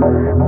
Wow.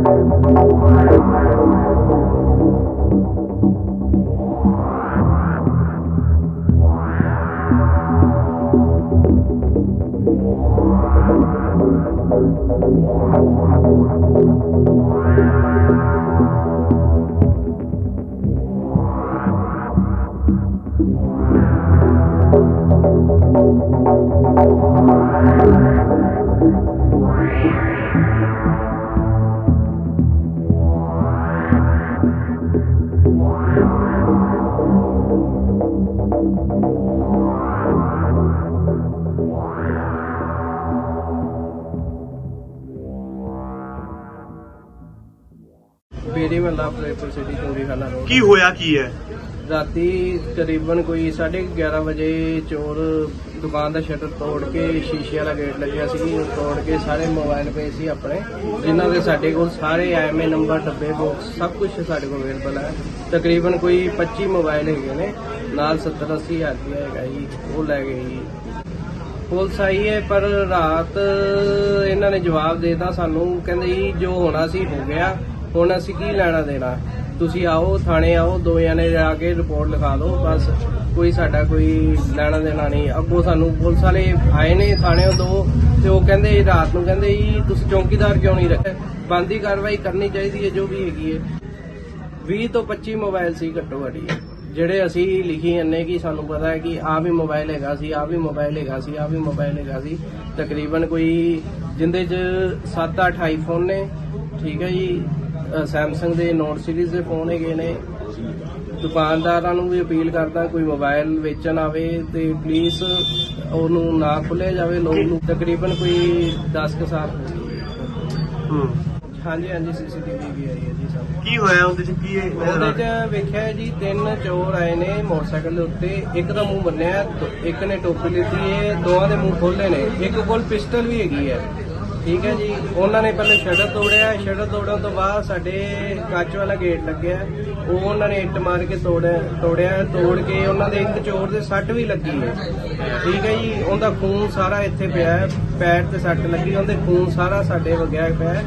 City ਚੰਗੀ road ਕੀ ਹੋਇਆ ਕੀ ਹੈ? ਰਾਤੀ ਤਕਰੀਬਨ ਕੋਈ 11:30 ਵਜੇ ਚੋਰ ਦੁਕਾਨ ਦਾ ਸ਼ਟਰ ਤੋੜ ਕੇ ਸ਼ੀਸ਼ੇ ਵਾਲਾ ਗੇਟ ਲੱਗਿਆ ਸੀ। ਉਹ ਤੋੜ ਕੇ ਸਾਰੇ ਮੋਬਾਈਲ ਪਏ ਸੀ ਆਪਣੇ ਜਿਨ੍ਹਾਂ ਦੇ ਸਾਡੇ ਕੋਲ ਸਾਰੇ ਐਮਏ ਨੰਬਰ ਡੱਬੇ ਬਾਕਸ ਸਭ ਕੁਝ ਸਾਡੇ ਕੋਲ ਅਵੇਲੇਬਲ ਹੈ। ਤਕਰੀਬਨ ਕੋਈ 25 ਮੋਬਾਈਲ ਹੈਗੇ ਨੇ ਨਾਲ 70 80 ਹਜ਼ਾਰ ਰੁਪਇਆ ਹੈਗਾ ਜੀ ਉਹ ਲੈ ਗਏ ਜੀ। ਪੁਲਿਸ ਆਈ ਹੈ ਪਰ ਰਾਤ ਇਹਨਾਂ ਨੇ ਜਵਾਬ ਦੇਤਾ ਸਾਨੂੰ ਕਹਿੰਦੇ ਜੀ ਜੋ ਹੋਣਾ ਸੀ ਹੋ ਗਿਆ। ਹੁਣ ਅਸੀਂ ਕੀ ਲੈਣਾ ਦੇਣਾ? ਤੁਸੀਂ ਆਓ, ਥਾਣੇ ਆਓ ਦੋ ਜਣੇ ਜਾ ਕੇ ਰਿਪੋਰਟ ਲਿਖਾ ਦਿਓ। ਬਸ ਕੋਈ ਸਾਡਾ ਕੋਈ ਲੈਣਾ ਦੇਣਾ ਨਹੀਂ। ਅੱਗੋਂ ਸਾਨੂੰ ਪੁਲਿਸ ਵਾਲੇ ਆਏ ਨੇ ਥਾਣੇੋਂ ਦੋ ਤੇ ਉਹ ਕਹਿੰਦੇ ਰਾਤ ਨੂੰ ਕਹਿੰਦੇ ਜੀ, ਤੁਸੀਂ ਚੌਕੀਦਾਰ ਕਿਉਂ ਨਹੀਂ ਰੱਖੇ ਬੰਦੀ ਕਾਰਵਾਈ ਕਰਨੀ ਚਾਹੀਦੀ ਹੈ, ਜੋ ਵੀ ਹੈਗੀ ਹੈ। 20 ਤੋਂ 25 ਮੋਬਾਈਲ ਸੀ ਘੱਟੋ ਘੱਟ ਜੀ। ਜਿਹੜੇ ਅਸੀਂ ਲਿਖੀ ਜੰਨੇ ਕਿ ਸਾਨੂੰ ਪਤਾ ਹੈ ਕਿ ਆ ਵੀ ਮੋਬਾਈਲ ਹੈਗਾ ਸੀ ਆ ਵੀ ਮੋਬਾਈਲ ਹੈਗਾ ਸੀ ਆ ਵੀ ਮੋਬਾਈਲ ਹੈਗਾ ਸੀ। ਤਕਰੀਬਨ ਕੋਈ ਜਿੰਦੇ ਚ 7-8 ਆਈਫੋਨ ਨੇ, ਠੀਕ ਹੈ ਜੀ। ਸੈਮਸੰਗ ਦੇ ਨੋਟ ਸੀਰੀਜ਼ ਦੇ ਫੋਨ ਹੈਗੇ ਨੇ। ਦੁਕਾਨਦਾਰਾਂ ਨੂੰ ਵੀ ਅਪੀਲ ਕਰਦਾ ਕੋਈ ਮੋਬਾਈਲ ਵੇਚਣ ਆਵੇ ਤੇ ਪਲੀਜ਼ ਉਹਨੂੰ ਨਾ ਖੁੱਲਿਆ ਜਾਵੇ। ਲੋਕ ਨੂੰ ਤਕਰੀਬਨ ਕੋਈ 10 ਕੁ ਸਾਲ ਹੋ ਗਏ। ਹੂੰ। ਹਾਂਜੀ ਹਾਂਜੀ ਸੀਸੀਟੀਵੀ ਵੀ ਆਈ ਹੈ ਜੀ ਸਭ। ਕੀ ਹੋਇਆ ਉਹਦੇ ਚ ਕੀ ਹੈ? ਉਹਦੇ ਚ ਵੇਖਿਆ ਜੀ ਤਿੰਨ ਚੋਰ ਆਏ ਨੇ ਮੋਟਰਸਾਈਕਲ ਦੇ ਉੱਤੇ। ਇੱਕ ਦਾ ਮੂੰਹ ਬੰਨਿਆ ਇੱਕ ਨੇ ਟੋਪੀ ਲਿੱਤੀ ਹੈ ਦੋਵਾਂ ਦੇ ਮੂੰਹ ਖੋਲੇ ਨੇ। ਇੱਕ ਕੋਲ ਪਿਸਟਲ ਵੀ ਹੈਗੀ ਹੈ। ਠੀਕ ਹੈ ਜੀ। ਉਹਨਾਂ ਨੇ ਪਹਿਲੇ ਸ਼ਟਰ ਤੋੜਿਆ। ਸ਼ਟਰ ਤੋੜਨ ਤੋਂ ਬਾਅਦ ਸਾਡੇ ਕੱਚ ਵਾਲਾ ਗੇਟ ਲੱਗਿਆ। ਉਹ ਉਹਨਾਂ ਨੇ ਇੱਟ ਮਾਰ ਕੇ ਤੋੜਿਆ ਤੋੜਿਆ। ਤੋੜ ਕੇ ਉਹਨਾਂ ਦੇ ਇੱਕ ਚੋਰ ਦੇ ਸੱਟ ਵੀ ਲੱਗੀ ਹੈ। ਠੀਕ ਹੈ ਜੀ। ਉਹਦਾ ਖੂਨ ਸਾਰਾ ਇੱਥੇ ਪਿਆ ਹੈ। ਪੈਰ ਤੇ ਸੱਟ ਲੱਗੀ। ਉਹਦੇ ਖੂਨ ਸਾਰਾ ਸਾਡੇ ਵਗਿਆ ਪਿਆ ਹੈ।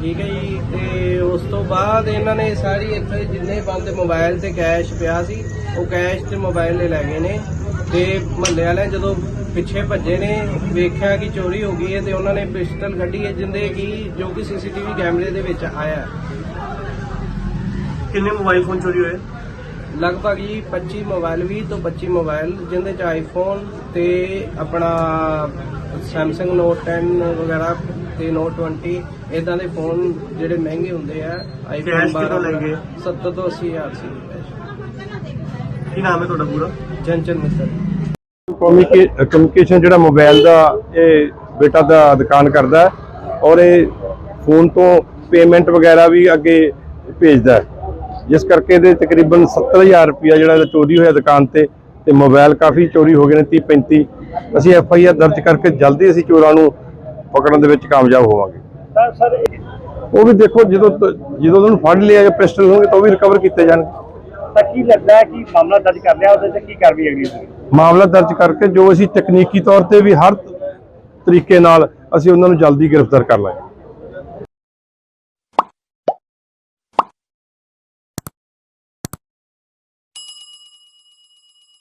ਠੀਕ ਹੈ ਜੀ। ਤੇ ਉਸ ਤੋਂ ਬਾਅਦ ਇਹਨਾਂ ਨੇ ਸਾਰੀ ਇੱਥੇ ਜਿੰਨੇ ਬੰਦੇ ਮੋਬਾਈਲ ਤੇ ਕੈਸ਼ ਪਿਆ ਸੀ, ਉਹ ਕੈਸ਼ ਤੇ ਮੋਬਾਈਲ ਲੈ ਲੈ ਗਏ ਨੇ। ਤੇ ਮਹੱਲੇ ਵਾਲਿਆਂ ਜਦੋਂ ਪਿੱਛੇ ਭੱਜੇ ਨੇ ਵੇਖਿਆ ਕਿ ਚੋਰੀ ਹੋ ਗਈ ਹੈ ਤੇ ਉਹਨਾਂ ਨੇ ਪਿਸਟਲ ਕੱਢੀ ਹੈ ਜਿੰਦੇ ਕਿ ਜੋ ਕਿ ਸੀਸੀਟੀਵੀ ਕੈਮਰੇ ਦੇ ਵਿੱਚ ਆਇਆ। ਕਿੰਨੇ ਮੋਬਾਈਲ ਫੋਨ ਚੋਰੀ ਹੋਏ? ਲਗਭਗ ਜੀ 25 ਮੋਬਾਈਲ 20 ਤੋਂ 25 ਮੋਬਾਈਲ ਜਿੰਦੇ ਚ ਆਈਫੋਨ ਤੇ ਆਪਣਾ Samsung Note 10 ਵਗੈਰਾ ਤੇ Note 20 ਇਦਾਂ ਦੇ ਫੋਨ ਜਿਹੜੇ ਮਹਿੰਗੇ ਹੁੰਦੇ ਆ Cash ਕਿੱਥੋਂ ਲੈ ਗਏ? 70 ਤੋਂ 80 ਹਜ਼ਾਰ ਸੀ। ਕੀ ਨਾਮ ਹੈ ਤੁਹਾਡਾ ਪੂਰਾ? ਚੰਚਲ ਮਿੱਤਰ ਕਮਿਊਨੀਕੇਸ਼ਨ ਜਿਹੜਾ ਮੋਬਾਈਲ ਦਾ ਇਹ ਬੇਟਾ ਦਾ ਦੁਕਾਨ ਕਰਦਾ ਹੈ ਔਰ ਇਹ ਫੋਨ ਤੋਂ ਪੇਮੈਂਟ ਵਗੈਰਾ ਵੀ ਅੱਗੇ ਭੇਜਦਾ ਹੈ। ਜਿਸ ਕਰਕੇ ਇਹਦੇ ਤਕਰੀਬਨ 70000 ਰੁਪਇਆ ਜਿਹੜਾ ਇਹਦਾ ਚੋਰੀ ਹੋਇਆ ਦੁਕਾਨ ਤੇ ਤੇ ਮੋਬਾਈਲ ਕਾਫੀ ਚੋਰੀ ਹੋ ਗਏ ਨੇ 30 35 ਅਸੀਂ ਐਫ ਆਈ ਆਰ ਦਰਜ ਕਰਕੇ ਜਲਦੀ ਅਸੀਂ ਚੋਰਾਂ ਨੂੰ ਪਕੜਨ ਦੇ ਵਿੱਚ ਕਾਮਯਾਬ ਹੋਵਾਂਗੇ। ਸਰ ਉਹ ਵੀ ਦੇਖੋ ਜਦੋਂ ਜਦੋਂ ਉਹਨੂੰ ਫੜ ਲਿਆ ਜਾਂ ਪਿਸਟਲ ਹੋਣਗੇ ਤਾਂ ਉਹ ਵੀ ਰਿਕਵਰ ਕੀਤੇ ਜਾਣਗੇ। ਤਾਂ ਕੀ ਲੱਗਦਾ ਹੈ ਕਿ ਮਾਮਲਾ ਦਰਜ ਕਰ ਲਿਆ ਉਹਦੇ ਤੇ ਕੀ ਕਾਰਵਾਈ ਅਗਲੀ ਹੋਵੇਗੀ ਮਾਮਲਾ ਦਰਜ ਕਰਕੇ ਜੋ ਅਸੀਂ ਤਕਨੀਕੀ ਤੌਰ ਤੇ ਵੀ ਹਰ ਤਰੀਕੇ ਨਾਲ ਅਸੀਂ ਉਹਨਾਂ ਨੂੰ ਜਲਦੀ ਗ੍ਰਿਫਤਾਰ ਕਰ ਲਾਂਗੇ।